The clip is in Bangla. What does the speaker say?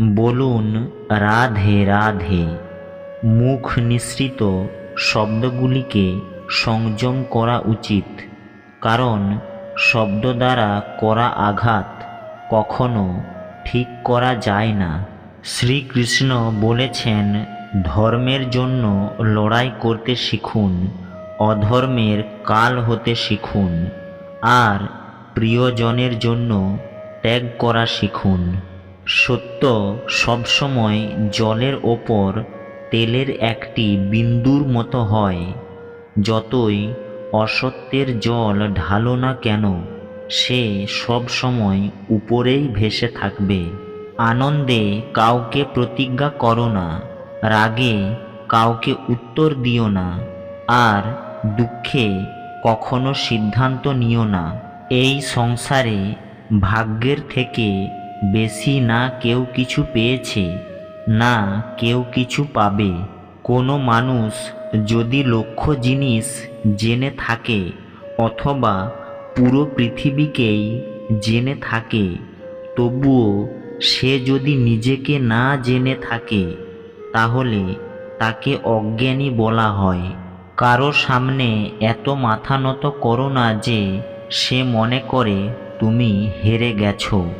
বলুন, রাধে রাধে। মুখ নিঃসৃত শব্দগুলিকে সংযম করা উচিত, কারণ শব্দ দ্বারা করা আঘাত কখনো ঠিক করা যায় না। শ্রীকৃষ্ণ বলেছেন, ধর্মের জন্য লড়াই করতে শিখুন, অধর্মের কাল হতে শিখুন, আর প্রিয়জনের জন্য ত্যাগ করা শিখুন। সত্য, সবসময় জলের ওপর তেলের একটি বিন্দুর মতো হয়, যতই অসত্যের জল ঢালো না কেন, সে সব সময় উপরেই ভেসে থাকবে। আনন্দে কাউকে প্রতিজ্ঞা করো না, রাগে কাউকে উত্তর দিও না, আর দুঃখে কখনো সিদ্ধান্ত নিও না। এই সংসারে ভাগ্যের থেকে বেশি না কেউ কিছু পেয়েছে, না কেউ কিছু পাবে। কোনো মানুষ যদি লক্ষ্য জিনিস জেনে থাকে, অথবা পুরো পৃথিবীকেই জেনে থাকে, তবুও সে যদি নিজেকে না জেনে থাকে, তাহলে তাকে অজ্ঞানী বলা হয়। কারও সামনে এত মাথা নত করো না যে সে মনে করে, তুমি হেরে গেছো।